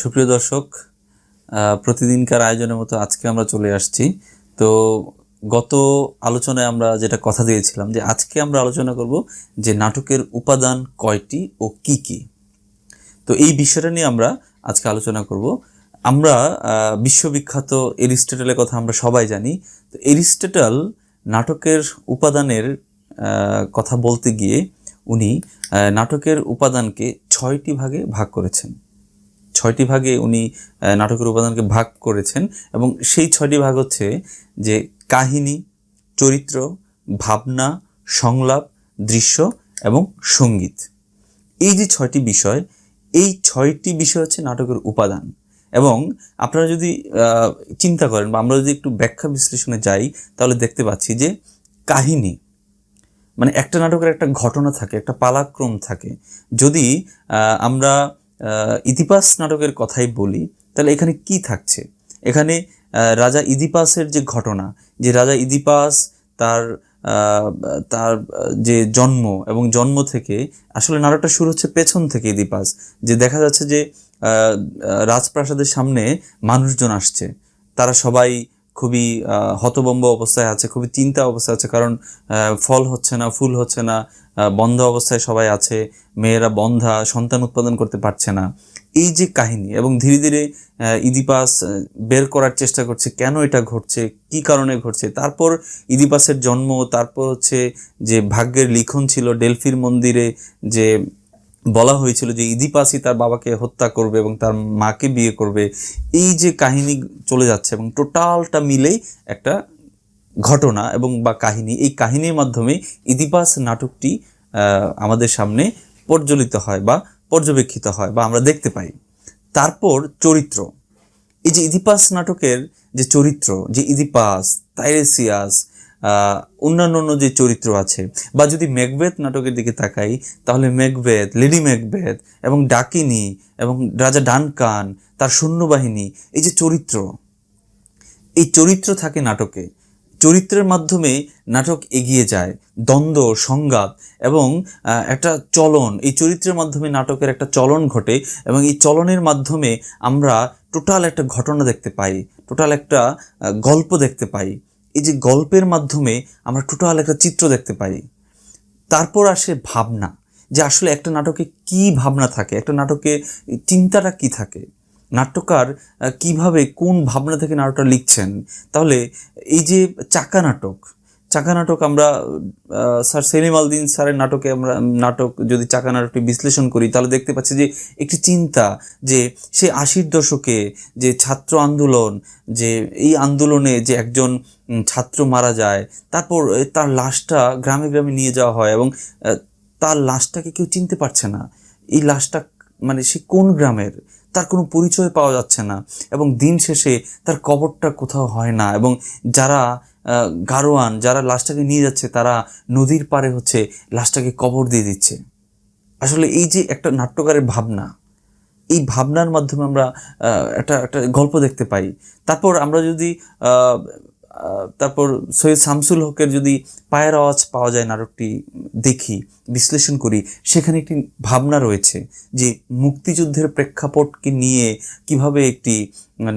সুপ্রিয় দর্শক প্রতিদিনকার আয়োজনের মতো আজকে আমরা চলে আসছি। তো গত আলোচনায় আমরা যেটা কথা দিয়েছিলাম যে আজকে আমরা আলোচনা করব যে নাটকের উপাদান কয়টি ও কি কি। তো এই বিষয়টা নিয়ে আমরা আজকে আলোচনা করব। আমরা বিশ্ববিখ্যাত এরিস্টটলের কথা আমরা সবাই জানি। তো এরিস্টটল নাটকের উপাদানের কথা বলতে গিয়ে উনি নাটকের উপাদানকে ছয়টি ভাগে ভাগ করেছেন। ছয়টি ভাগে উনি নাটকের উপাদানকে ভাগ করেছেন এবং সেই ছয়টি ভাগ হচ্ছে যে কাহিনী, চরিত্র, ভাবনা, সংলাপ, দৃশ্য এবং সংগীত। এই যে ছয়টি বিষয়, এই ছয়টি বিষয় হচ্ছে নাটকের উপাদান। এবং আপনারা যদি চিন্তা করেন বা আমরা যদি একটু ব্যাখ্যা বিশ্লেষণে যাই, তাহলে দেখতে পাচ্ছি যে কাহিনী মানে একটা নাটকের একটা ঘটনা থাকে, একটা পালাক্রম থাকে। যদি আমরা ইতিপাস নাটকের কথাই বলি, তাহলে এখানে কি থাকছে? এখানে রাজা ইদিপাসের যে ঘটনা, যে রাজা ইদিপাস তার তার যে জন্ম এবং জন্ম থেকে, আসলে নাটকটা শুরু হচ্ছে পেছন থেকে ইদিপাস, যে দেখা যাচ্ছে যে রাজপ্রাসাদের সামনে মানুষজন আসছে, তারা সবাই খুবই হতবম্ব অবস্থায় আছে, খুবই চিন্তা অবস্থায় আছে, কারণ ফল হচ্ছে না, ফুল হচ্ছে না বন্ধ অবস্থায় সবাই আছে, মেয়েরা বন্ধা, সন্তান উৎপাদন করতে পারছে না। এই যে কাহিনী এবং ধীরে ধীরে ইদিপাস বের করার চেষ্টা করছে, কেন এটা ঘটছে, কি কারণে ঘটছে, তারপর ইদিপাসের জন্ম, তারপর হচ্ছে যে ভাগ্যের লিখন ছিল, ডেলফির মন্দিরে যে বলা হয়েছিল যে ইদিপাসই তার বাবাকে হত্যা করবে এবং তার মাকে বিয়ে করবে। এই যে কাহিনী চলে যাচ্ছে এবং টোটালটা মিলেই একটা ঘটনা এবং বা কাহিনী। এই কাহিনীর মাধ্যমে ইদিপাস নাটকটি আমাদের সামনে পর্যলিত হয় বা পর্যবেক্ষিত হয় বা আমরা দেখতে পাই। তারপর চরিত্র। এই যে ইদিপাস নাটকের যে চরিত্র, যে ইদিপাস, তাইরেসিয়াস অন্যান্য অন্য যে চরিত্র আছে, বা যদি ম্যাকবেথ নাটকের দিকে তাকাই, তাহলে ম্যাকবেথ, লেডি ম্যাকবেথ এবং ডাকিনী এবং রাজা ডানকান, তার সৈন্যবাহিনী, এই যে চরিত্র, এই চরিত্র থাকে নাটকে। চরিত্রের মাধ্যমে নাটক এগিয়ে যায়, দ্বন্দ্ব, সংঘাত এবং একটা চলন। এই চরিত্রের মাধ্যমে নাটকের একটা চলন ঘটে এবং এই চলনের মাধ্যমে আমরা টোটাল একটা ঘটনা দেখতে পাই, টোটাল একটা গল্প দেখতে পাই। এই যে গল্পের মাধ্যমে আমরা টোটাল একটা চিত্র দেখতে পাই। তারপর আসে ভাবনা, যে আসলে একটা নাটকে কি ভাবনা থাকে, একটা নাটকে চিন্তাটা কি থাকে? নাট্যকার কীভাবে কোন ভাবনা থেকে নাটকটা লিখছেন? তাহলে এই যে চাকা নাটক চাকা নাটক আমরা স্যার সেলিম আলদিন স্যারের নাটকে আমরা নাটক যদি চাকা নাটকটি বিশ্লেষণ করি, তাহলে দেখতে পাচ্ছি যে একটি চিন্তা যে সে আশির দশকে যে ছাত্র আন্দোলন, যে এই আন্দোলনে যে একজন ছাত্র মারা যায়, তারপর তার লাশটা গ্রামে গ্রামে নিয়ে যাওয়া হয় এবং তার লাশটাকে কেউ চিনতে পারছে না। এই লাশটা মানে সে কোন গ্রামের? তার কোনো পরিচয় পাওয়া যাচ্ছে না এবং দিন শেষে তার কবরটা কোথাও হয় না এবং যারা গারোয়ান যারা লাশটাকে নিয়ে যাচ্ছে, তারা নদীর পারে হচ্ছে লাশটাকে কবর দিয়ে দিচ্ছে। আসলে এই যে একটা নাট্যকারের ভাবনা, এই ভাবনার মাধ্যমে আমরা একটা একটা গল্প দেখতে পাই। তারপর আমরা যদি তারপর সৈয়দ শামসুল হকের যদি পায়ের আওয়াজ পাওয়া যায় নাটকটি দেখি, বিশ্লেষণ করি, সেখানে একটি ভাবনা রয়েছে যে মুক্তিযুদ্ধের প্রেক্ষাপটকে নিয়ে কীভাবে একটি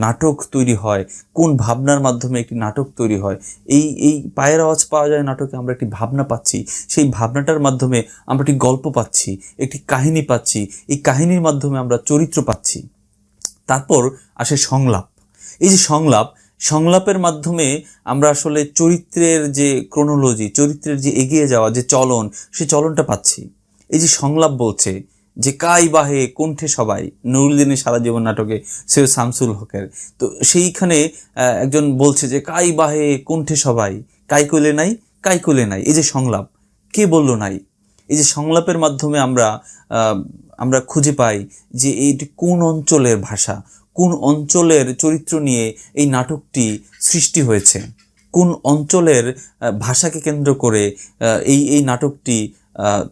নাটক তৈরি হয়, কোন ভাবনার মাধ্যমে একটি নাটক তৈরি হয়, এই এই পায়ের আওয়াজ পাওয়া যায় নাটকে আমরা একটি ভাবনা পাচ্ছি, সেই ভাবনাটার মাধ্যমে আমরা একটি গল্প পাচ্ছি, একটি কাহিনী পাচ্ছি, এই কাহিনীর মাধ্যমে আমরা চরিত্র পাচ্ছি। তারপর আসে সংলাপ। এই যে সংলাপ সংলাপের মাধ্যমে আমরা আসলে চরিত্রের যে ক্রোনোলজি চরিত্রের যে এগিয়ে যাওয়া, যে চলন, সে চলনটা পাচ্ছি। এই যে সংলাপ বলছে যে কাই বাহে, কণ্ঠে সবাই নুরুদ্দিনের সারা জীবন নাটকে সৈয়দ শামসুল হকের। তো সেইখানে একজন বলছে যে কাই বাহে, কণ্ঠে সবাই, কাই কোলে নাই, কাই কোলে নাই। এই যে সংলাপ, কে বলল নাই? এই যে সংলাপের মাধ্যমে আমরা আমরা খুঁজে পাই যে এইটি কোন অঞ্চলের ভাষা কোন অঞ্চলের চরিত্র নিয়ে এই নাটকটি সৃষ্টি হয়েছে? কোন অঞ্চলের ভাষাকে কেন্দ্র করে এই এই নাটকটি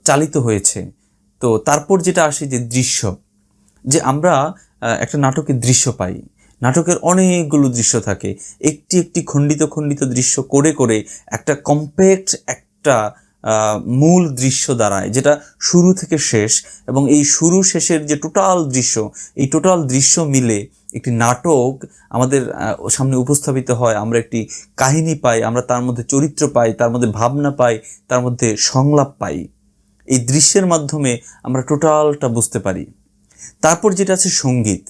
চালিত হয়েছে? তো তারপর যেটা আসে যে দৃশ্য, যে আমরা একটা নাটকের দৃশ্য পাই। নাটকের অনেকগুলো দৃশ্য থাকে। একটি একটি খণ্ডিত খণ্ডিত দৃশ্য করে করে একটা কম্প্যাক্ট একটা মূল দৃশ্য দাঁড়ায়, যেটা শুরু থেকে শেষ এবং এই শুরু শেষের যে টোটাল দৃশ্য, এই টোটাল দৃশ্য মিলে একটি নাটক আমাদের সামনে উপস্থাপিত হয়। আমরা একটি কাহিনী পাই, আমরা তার মধ্যে চরিত্র পাই, তার মধ্যে ভাবনা পাই, তার মধ্যে সংলাপ পাই। এই দৃশ্যের মাধ্যমে আমরা টোটালটা বুঝতে পারি। তারপর যেটা আছে সংগীত।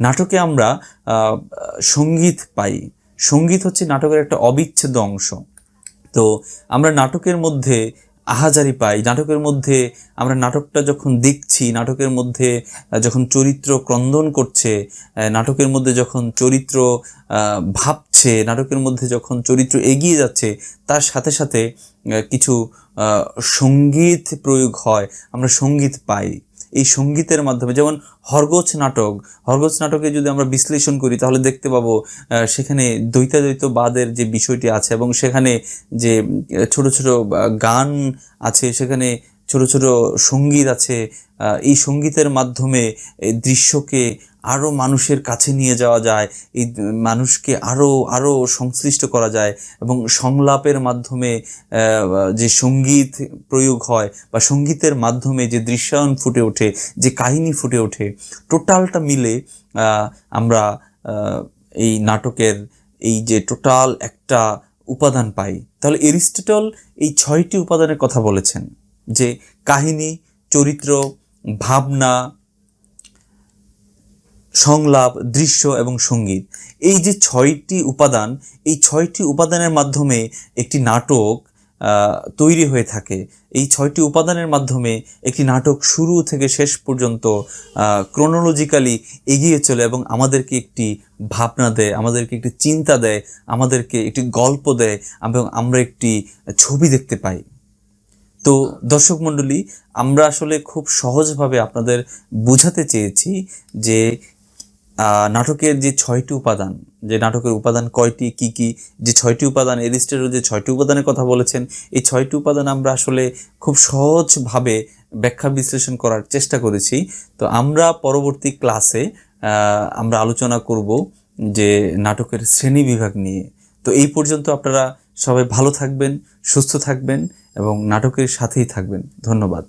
নাটকে আমরা সংগীত পাই। সংগীত হচ্ছে নাটকের একটা অবিচ্ছেদ্য অংশ। তো আমরা নাটকের মধ্যে আহাজারি পাই, নাটকের মধ্যে আমরা নাটকটা যখন দেখছি, নাটকের মধ্যে যখন চরিত্র ক্রন্দন করছে নাটকের মধ্যে যখন চরিত্র ভাবছে, নাটকের মধ্যে যখন চরিত্র এগিয়ে যাচ্ছে, তার সাথে সাথে কিছু সংগীত প্রয়োগ হয়, আমরা সংগীত পাই। এই সঙ্গীতের মাধ্যমে, যেমন হরগোছ নাটক, হরগোছ নাটকে যদি আমরা বিশ্লেষণ করি, তাহলে দেখতে পাবো সেখানে দ্বৈতাদ্বৈতবাদের যে বিষয়টি আছে এবং সেখানে যে ছোট ছোট গান আছে, সেখানে ছোট ছোট সংগীত আছে এই সঙ্গীতের মাধ্যমে এই দৃশ্যকে আরও মানুষের কাছে নিয়ে যাওয়া যায়, এই মানুষকে আরও আরও সংশ্লিষ্ট করা যায় এবং সংলাপের মাধ্যমে যে সংগীত প্রয়োগ হয় বা সঙ্গীতের মাধ্যমে যে দৃশ্যায়ন ফুটে ওঠে, যে কাহিনী ফুটে ওঠে, টোটালটা মিলে আমরা এই নাটকের এই যে টোটাল একটা উপাদান পাই। তাহলে এরিস্টটল এই ছয়টি উপাদানের কথা বলেছেন। যে কাহিনী, চরিত্র, ভাবনা, সংলাপ, দৃশ্য এবং সংগীত। এই যে ছয়টি উপাদান, এই ছয়টি উপাদানের মাধ্যমে একটি নাটক তৈরি হয়ে থাকে। এই ছয়টি উপাদানের মাধ্যমে একটি নাটক শুরু থেকে শেষ পর্যন্ত ক্রোনোলজিক্যালি এগিয়ে চলে এবং আমাদেরকে একটি ভাবনা দেয়, আমাদেরকে একটি চিন্তা দেয়, আমাদেরকে একটি গল্প দেয় এবং আমরা একটি ছবি দেখতে পাই। তো দর্শক মণ্ডলী, আমরা আসলে খুব সহজভাবে আপনাদের বোঝাতে চেয়েছি যে নাটকের যে ছয়টি উপাদান, যে নাটকের উপাদান কয়টি, কি কি, যে ছয়টি উপাদান এরিস্টেরও যে ছয়টি উপাদানের কথা বলেছেন, এই ছয়টি উপাদান আমরা আসলে খুব সহজভাবে ব্যাখ্যা বিশ্লেষণ করার চেষ্টা করেছি। তো আমরা পরবর্তী ক্লাসে আমরা আলোচনা করব যে নাটকের শ্রেণি বিভাগ নিয়ে। তো এই পর্যন্ত আপনারা সবাই ভালো থাকবেন সুস্থ থাকবেন এবং নাটকের সাথেই থাকবেন। ধন্যবাদ।